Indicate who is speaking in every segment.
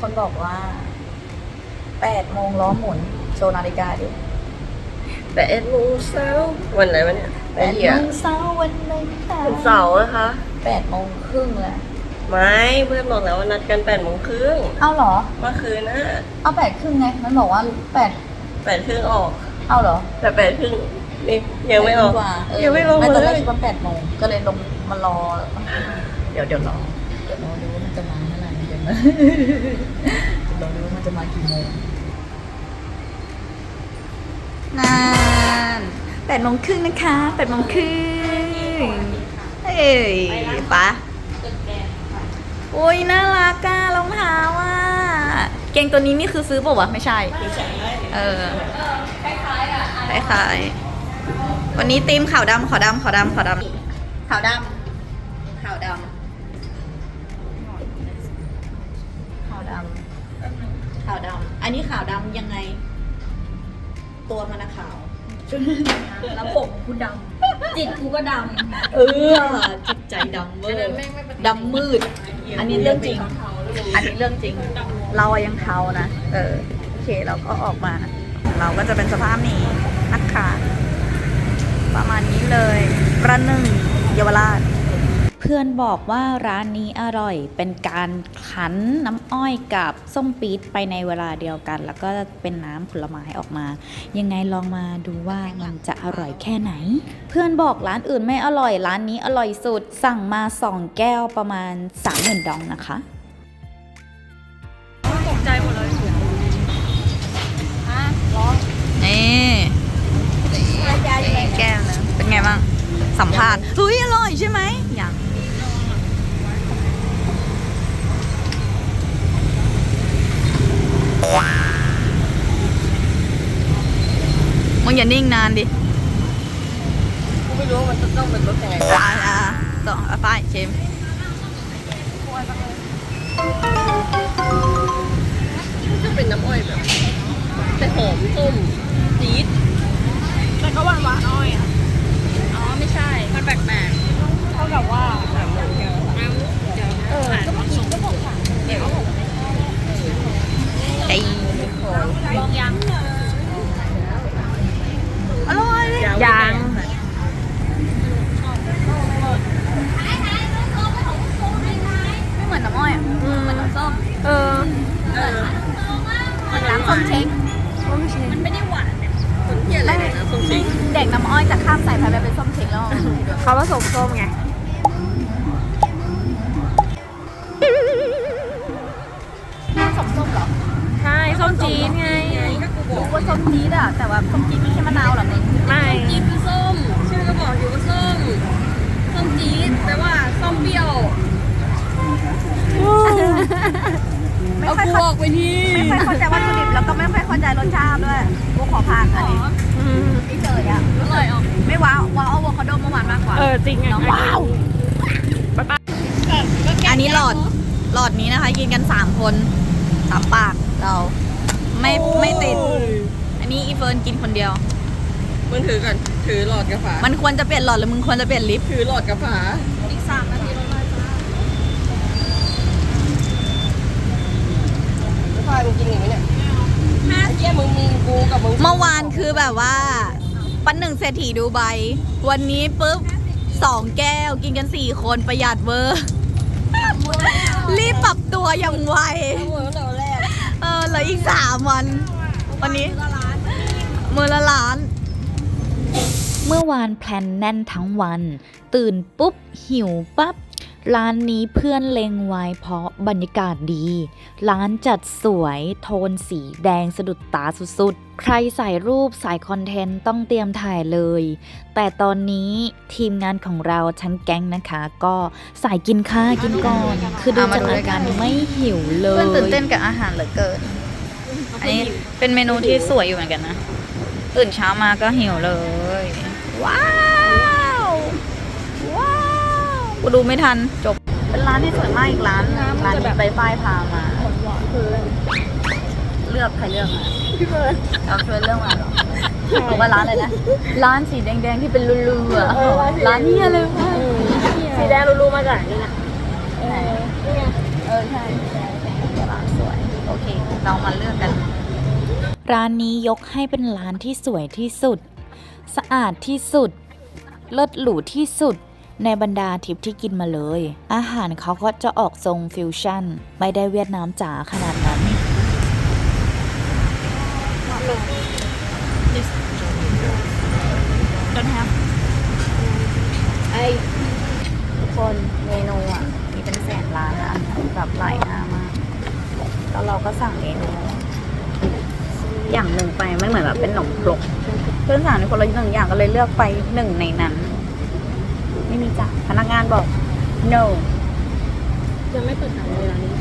Speaker 1: คนบอกว่าแปดโมงล้อหมุน โชว์นาฬิกาดิ
Speaker 2: แต่เอ็ดโมงเช้าวันไหนวะเนี่ย
Speaker 1: แป
Speaker 2: ไอ้
Speaker 1: ด
Speaker 2: เหี้ย
Speaker 1: โมงเช้าวันไหนคะ
Speaker 2: วันเสาร์นะคะ
Speaker 1: แปดโมงครึ่งเลย
Speaker 2: ไม่เพื่อนบอกแล้วว่านัดกันแปดโมงครึ่ง
Speaker 1: เอาเหรอ
Speaker 2: เมื่อคืนนะ
Speaker 1: เอาแปดครึ่งไงมันบอกว่าแปด
Speaker 2: แปดครึ่งออก
Speaker 1: เอาเหรอ
Speaker 2: แต่แปดครึ่งนี่ยังไม่ออก
Speaker 1: แปดโงกว่าเออ
Speaker 2: ยังไม่ลง
Speaker 1: ไม่ตอนแร
Speaker 2: เล
Speaker 1: ก
Speaker 2: ย
Speaker 1: คิดว่าแปดโมงก็เลยลงมารอ เดี๋ยวเดี๋ยวรอ นะเรอดูว่ามันจะมากี่โมงนานแปดโมงครึ่งนะคะแปดโมงครึ่งเอ้ยปะโอ้ยน่ารักอะรองเท้าอะเกงตัวนี้นี่คือซื้อป่าวะไม่ใช่ เออคล้ายๆวันนี้ตีมขาวดำขาวดำขาวดำขาวดำขาวดำขาวดำาวดำอันนี้ขาวดำยังไง ตัวมันนะขาว
Speaker 3: แล้วผมกูดำจิตกูก็ด
Speaker 1: เออจิตใจดำเวอร์ดำมืด อันนี้เรื่องจริง อันนี้เรื่องจริง เราอะยังเทานะเออโอเคเราก็ออกมาเราก็จะเป็นสภาพนี้นะคะประมาณนี้เลยประหนึ่งเยาวราช
Speaker 4: เพื่อนบอกว่าร้านนี้อร่อย เป็นการคั้นน้ำอ้อยกับส้มปี๊ดไปในเวลาเดียวกัน แล้วก็เป็นน้ำผลไม้ออกมา ยังไงลองมาดูว่ามันจะอร่อยแค่ไหน เพื่อนบอกร้านอื่นไม่อร่อย ร้านนี้อร่อยสุด สั่งมา 2 แก้วประมาณ30,000ดองนะคะา
Speaker 1: นิ่งนานดิ
Speaker 2: กูไม่รู้ว่ามันจะต้องเป็นรสยังไง
Speaker 1: อ่าอ่าต่อเอาไปชิม
Speaker 2: จะเป็นน้ำอ้อยแบบแต่หอมส้มจี๊ดำ
Speaker 3: แต่ก็หวานหวานอ้อยอะ
Speaker 1: อ๋อ ไม่ใช่
Speaker 2: มันแปลก
Speaker 3: เท่ากับว่า
Speaker 2: ๆน้ำมันเยอะ
Speaker 3: เออก็มากินก็บอกค่ะเดี๋ยว
Speaker 1: ไก่
Speaker 3: ลองยัง
Speaker 1: อร่อย
Speaker 2: ยัง
Speaker 1: ไม่เหมือนน้ำอ้อยอะเหมือนน้ำส้ม
Speaker 3: เออ
Speaker 2: เออ
Speaker 1: เหมือนน้ำ ส้มเช้ง
Speaker 3: มันไม่ได้หวานเนี่ย
Speaker 2: คนเที่ยอะไรเนี่ยนะส้มชิง
Speaker 1: เด็กน้ำอ้อยจะข้ามสายพันธุ์ไปเป็นส้มเช้งแล้ว
Speaker 3: เขาผสมส้มไง
Speaker 1: ผสมส้มเหรอ
Speaker 3: ใช่ส้มจี๊ดไง
Speaker 1: รู้ว่าส้มจี๊ดอะแต่ว่าส้มจี๊ดไม่ใช่มะนาวหรอเมง
Speaker 3: ไม่
Speaker 2: จี๊ดคือส้มชื่อก็บอกอยู่ว่าส้มส้มจี๊ดแปลว่าส้มเปรี้ยว
Speaker 1: ไม่
Speaker 2: เอา
Speaker 1: ค่อย
Speaker 2: กู
Speaker 1: เข้า
Speaker 2: ออกไปที
Speaker 1: ไม่ค่อยเข้าใจวัตถุดิบ แล้วก็ไม่ค่อยเข้าใจรสชาติด้วยกูขอผ่านอันนี้ไม่เจออะ
Speaker 3: อร่อยออก
Speaker 1: ไม่ว้าวว้าวอะโวคาโดเมื่อวานมากกว่า
Speaker 3: เออจริงไง
Speaker 1: ว้าวอันนี้หลอดหลอดนี้นะคะ กินกันสามคนสามปากเรา ไม่ไม่ติด อันนี้อีเฟิร์นกินคนเดียว
Speaker 2: มึงถือก่อนถือหลอดกระฝา
Speaker 1: มันควรจะเปลี่ยนหลอดหรือมึงควรจะเปลี่ยนลิฟต์
Speaker 2: ถือหลอดกระฝา
Speaker 1: อีกสามนาทีลงมา
Speaker 2: แล้วพายมึงกินอีกไหมเนี่ย ห้าเที่ยมึงมีกูกับมึง
Speaker 1: เมื่อวานคือแบบว่า ปันหนึ่งเศรษฐีดูใบ วันนี้ปุ๊บสองแก้วกินกันสี่คนประหยัดเวอร์ รีบปรับตัวอย่างไว
Speaker 2: ทั้งหมดตั้งแต่วันแรก
Speaker 1: เออเหลืออีกสามวัน วันนี้มือละล้าน
Speaker 4: เมื่อวานแพลนแน่นทั้งวัน ตื่นปุ๊บ หิวปั๊บ ร้านนี้เพื่อนเลงไว้เพราะบรรยากาศดี ร้านจัดสวยโทนสีแดงสะดุดตาสุดๆ ใครใส่รูปสายคอนเทนต์ต้องเตรียมถ่ายเลย แต่ตอนนี้ทีมงานของเราทั้งแก๊งนะคะ ก็สายกินข้ากินก่อน คือดูจากอาการไม่หิวเล
Speaker 1: เพื่อนตื่น
Speaker 4: ย
Speaker 1: เต้นกับอาหารเหลือเกิน อันนี้เป็นเมนูที่สวยอยู่เหมือนกันนะ ตื่นเช้ามาก็หิวเลย ว้าวว้าว กูดูไม่ทันจบ เป็นร้านที่สวยมากอีกร้านร้านนี้ไปป้ายพามาเลือกใครเลือกมาพี่เบิร์ดเอาช่วยเลือกมาเหรอบอกว่าร้านอะไรนะ ร้านสีแดงๆที่เป็นรูๆอะร้านนี้อะไรวะ
Speaker 3: สีแดงรู้ๆมาจากนี่นะ
Speaker 1: ไหนเออใช่ร้านสวย โอเค เรามาเลือกกัน
Speaker 4: ร้านนี้ยกให้เป็นร้านที่สวยที่สุด สะอาดที่สุด เลิศหรูที่สุด ในบรรดาทริปที่กินมาเลย อาหารเขาก็จะออกทรงฟิวชั่น ไม่ได้เวียดนามจ๋าขนาดนั้น
Speaker 1: ไอ้ทุกคนเมนูอะ มีเป็นแสนร้านนะแบบหลายหน้ามากแล้วเราก็สั่งเมนู อย่างหนึ่งไปไม่เหมือนแบบเป็นขนมครกเพื่อนสั่งในคนละหนึ่งอย่างก็เลยเลือกไปหนึ่งในนั้น ไม่มีจ้ะพนักงานบอก no
Speaker 2: ยังไม่เปิดขายเลยร้านนี้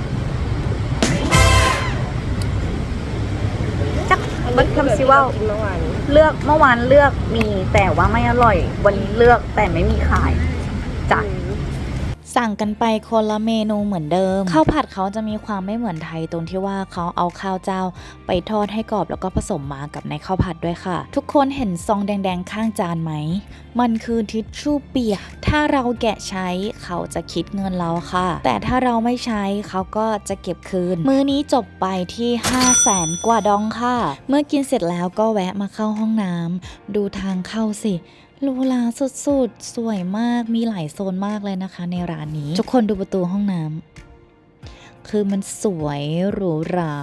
Speaker 1: จักเบัดคำซิว่า
Speaker 2: กินเมื่อวาน
Speaker 1: เลือกเมื่อวานเลือกมีแต่ว่าไม่อร่อย วันนี้เลือกแต่ไม่มีขายจ้ะ
Speaker 4: สั่งกันไปคนละเมนูเหมือนเดิม ข้าวผัดเขาจะมีความไม่เหมือนไทยตรงที่ว่าเขาเอาข้าวเจ้า ไปทอดให้กรอบแล้วก็ผสมมากับในข้าวผัดด้วยค่ะ ทุกคนเห็นซองแดงๆข้างจานไหม มันคือทิชชู่เปียก ถ้าเราแกะใช้เขาจะคิดเงินเราค่ะ แต่ถ้าเราไม่ใช้เขาก็จะเก็บคืน มื้อนี้จบไปที่5 0 0แสนกว่าดองค่ะ เมื่อกินเสร็จแล้วก็แวะมาเข้าห้องน้ำดูทางเข้าสิ หรูหราสุดๆ สวยมาก มีหลายโซนมากเลยนะคะ ในร้านนี้ ทุกคนดูประตูห้องน้ำ คือมันสวยหรูหรา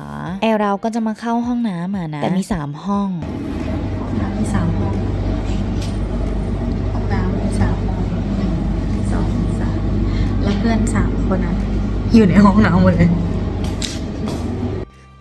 Speaker 4: ไอร์เราก็จะมาเข้าห้องน้ำอะนะ แต่มี3ห้อง
Speaker 1: น้ำมีสามห้องห้องน้ำมีสามห้องหนึ่งสองสามแล้วเพื่อนสามคนนะอยู่ในห้องน้ำหมดเลย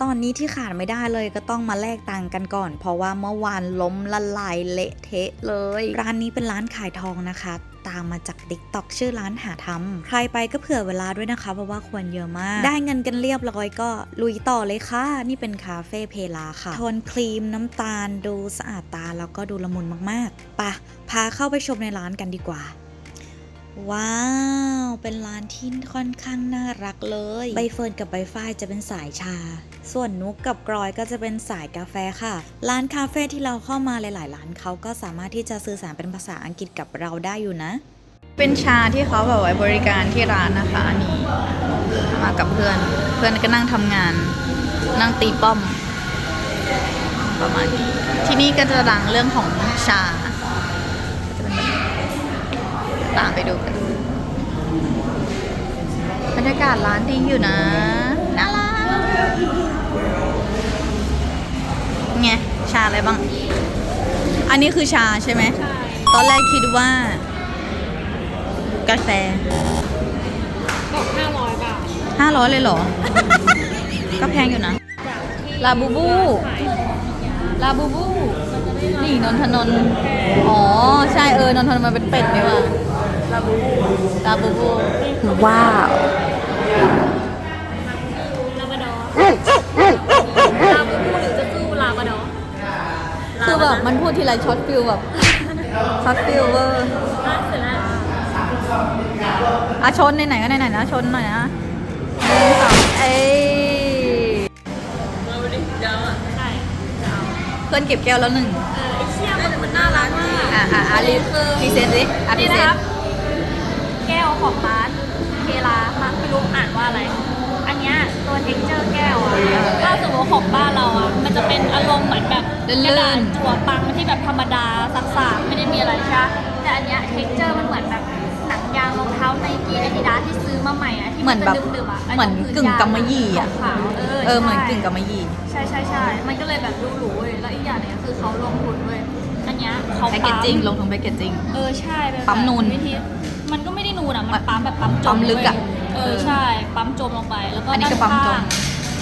Speaker 1: อนนี้ที่ขาดไม่ได้เลยก็ต้องมาแลกตังค์กันก่อน เพราะว่าเมื่อวานล้มละลายเละเทะเลย ร้านนี้เป็นร้านขายทองนะคะตามมาจากติ๊กต็อกชื่อร้านหาทำใครไปก็เผื่อเวลาด้วยนะคะ เพราะว่าควรเยอะมาก ได้เงินกันเรียบร้อยก็ลุยต่อเลยค่ะ นี่เป็นคาเฟ่เพลาค่ะ โทนครีมน้ำตาลดูสะอาดตาแล้วก็ดูละมุนมากๆปะพาเข้าไปชมในร้านกันดีกว่า ว้าว เป็นร้านที่ค่อนข้างน่ารักเลย ใบเฟิร์นกับใบฝ้ายจะเป็นสายชา ส่วนนุกกับกรอยก็จะเป็นสายกาแฟค่ะ ร้านคาเฟ่ที่เราเข้ามาหลาย ๆ ร้านเขาก็สามารถที่จะสื่อสารเป็นภาษาอังกฤษกับเราได้อยู่นะ เป็นชาที่เขาแบบไว้บริการที่ร้านนะคะอันนี้มากับเพื่อน เพื่อนก็นั่งทำงาน นั่งตีป้อม ประมาณนี้ที่นี่ก็จะดังเรื่องของชาตามไปดูกันบรรยากาศร้านดีอยู่นะ น่ารัก ไง ชาอะไรบ้าง อันนี้คือชาใช่ไหม
Speaker 2: ใช่
Speaker 1: ตอนแรกคิดว่า กาแฟ
Speaker 2: บอกห้าร้อยบาท
Speaker 1: 500เลยเหรอ ก็แพงอยู่นะ
Speaker 2: จากที่
Speaker 1: ลาบูบู
Speaker 2: ขาย
Speaker 1: ลาบูบู นี่นนทนนท์อ๋อ ใช่เออนนทนนท์มันเป็นเป็ดนี่ว่ะลาบูบู ลาบูบู ว้าว
Speaker 2: ลาบราดอร์ลาบูบูหรือจะสู้ลาบราดอร์
Speaker 1: คือแบบมันพูดทีไรช็อตฟิลแบบช็อตฟิลเวอร์
Speaker 2: อะเสร็จแล้ว
Speaker 1: อะชนไหนๆก็ไหนๆนะชนหน่อยนะหนึ่งสองเอ้ย
Speaker 2: เราดิเดี๋ยวอะใช่
Speaker 1: เพื่อนเก็บแก้วแล้วหนึ่ง
Speaker 2: เออไอเชี่ยมันมันน่ารักมาก
Speaker 1: อะอะอะรีพรีเซนต์ดิอะพรี
Speaker 2: นี่
Speaker 1: เซ
Speaker 2: นะ
Speaker 1: น
Speaker 2: ครับ
Speaker 1: ต์
Speaker 2: แก้วของร้านเคลามาไม่รู้อ่านว่าอะไรอัน เนี้ยตัวเท็กเจอร์แก้วอะถ้าสมมติของบ้านเราอะมันจะเป็นอารมณ์เหมือนแบบกระดาษถั่วปังที่แบบธรรมดาสักๆไม่ได้มีอะไรใช่ปะแต่อันเนี้ยเท็กเจอร์มันเหมือนแบบหนังยางรองเท้าไนกี้อาดิดาสที่ซื้อมาใหม่อะที่
Speaker 1: เหมือนแบบ
Speaker 2: จะดึบๆอะ
Speaker 1: เหมือนกึ่งกำมะหยี่อะ
Speaker 2: ขาวๆเออ
Speaker 1: เออเหมือน
Speaker 2: ใช่
Speaker 1: กึ่งกำมะหยี่
Speaker 2: ใช่ใช่ใช่มันก็เลยแบบดูหรูเว้ยแล้วอีกอย่างหนึงคือเขาลงทุนเว้ยอันเนี้ยเขา
Speaker 1: แพคเกจ
Speaker 2: ปั๊ม
Speaker 1: จิ้งลงทุนแพคเกจจิ้ง
Speaker 2: เออใช่เป็แบบ
Speaker 1: ปั๊มนูน
Speaker 2: วิธีมันก็ไม่ได้นูนอะมันปั๊มแบบปั๊มจ
Speaker 1: ปั๊
Speaker 2: ม
Speaker 1: มลึกอะ
Speaker 2: เว้ยเออใช่ปั๊มจมลงไปแล้วก็
Speaker 1: อันนี้
Speaker 2: ด้าน
Speaker 1: ก็ปั๊มจม
Speaker 2: ข้าง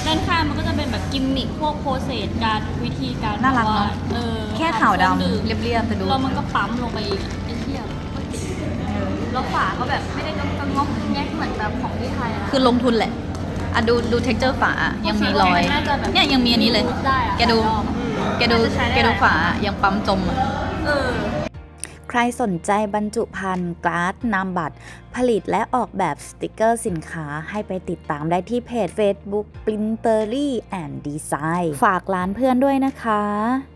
Speaker 2: ด้านข้างมันก็จะเป็นแบบกิมมิคพวกโปรเซสการวิธีการ
Speaker 1: น่ารักเนอะ
Speaker 2: วดเออ
Speaker 1: แค่ขาวดำ
Speaker 2: เครื่องดื่ม
Speaker 1: เรียบๆแต่ดู
Speaker 2: แล้วมันก็ปั๊มลงไปอีกอะไอ้เหี้ยโคตรติดแล้วฝาก็แบบไม่ได้กระงอกแงกเหมือนแบบของที่ไทยอะ
Speaker 1: คือลงทุนแหละอะดูดูเท็กเจอร์ฝาอะยังมีรอย
Speaker 2: น่าจะแบบ
Speaker 1: เนี่ยยังมีอันนี้เลย
Speaker 2: ได้อะ
Speaker 1: แกดู
Speaker 2: หลายรอบ
Speaker 1: แกดู
Speaker 2: น่าจะใช้ได้
Speaker 1: แกดูฝาอะยังปั๊มจมอะ
Speaker 2: เออ
Speaker 4: ใครสนใจบรรจุภัณฑ์การ์ดนามบัตร ผลิตและออกแบบสติกเกอร์สินค้าให้ไปติดตามได้ที่เพจ Facebook Printery and Design ฝากร้านเพื่อนด้วยนะคะ